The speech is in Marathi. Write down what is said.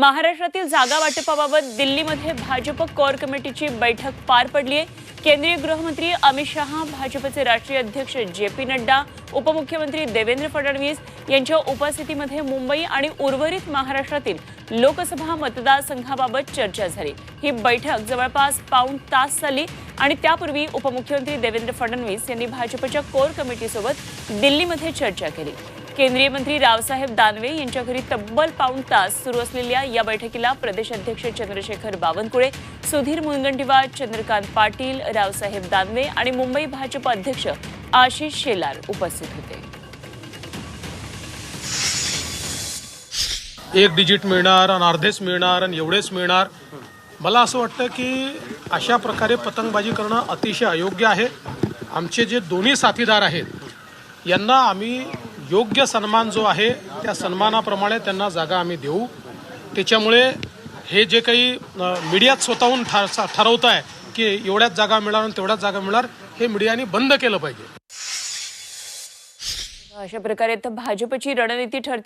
महाराष्ट्रातील जागा वाटपाबाबत दिल्लीमध्ये भाजप कोर कमिटीची बैठक पार पडली आहे. केंद्रीय गृहमंत्री अमित शहा भाजपचे राष्ट्रीय अध्यक्ष जे पी नड्डा उपमुख्यमंत्री देवेंद्र फडणवीस यांच्या उपस्थितीमध्ये मुंबई आणि उर्वरित महाराष्ट्रातील लोकसभा मतदारसंघाबाबत चर्चा झाली. ही बैठक जवळपास पाऊण तास चालली आणि त्यापूर्वी उपमुख्यमंत्री देवेंद्र फडणवीस यांनी भाजपच्या कोर कमिटीसोबत दिल्लीमध्ये चर्चा केली. केंद्रीय मंत्री रावसाहेब दानवे यांच्या घरी तब्बल पाऊण तास सुरू असलेल्या या बैठकीला प्रदेश अध्यक्ष चंद्रशेखर बावनकुळे सुधीर मुनगंटीवार चंद्रकांत पाटील रावसाहेब दानवे आणि मुंबई भाजप अध्यक्ष आशिष शेलार उपस्थित होते. एक डिजिट मिळणार आणि अर्धेच मिळणार आणि एवढेच मिळणार. मला असं वाटतं की अशा प्रकारे पतंगबाजी करणं अतिशय अयोग्य आहे. आमचे जे दोन्ही साथीदार आहेत यांना आम्ही योग्य सन्मान जो आहे त्या सन्मानाप्रमाणे त्यांना जागा आम्ही देऊ. त्याच्यामुळे हे जे काही मीडियात स्वतःहून ठर ठरवत आहे की एवढ्याच जागा मिळणार आणि तेवढ्याच जागा मिळणार हे मीडियाने बंद केलं पाहिजे. अशा प्रकारे तर भाजपची रणनीती ठरते.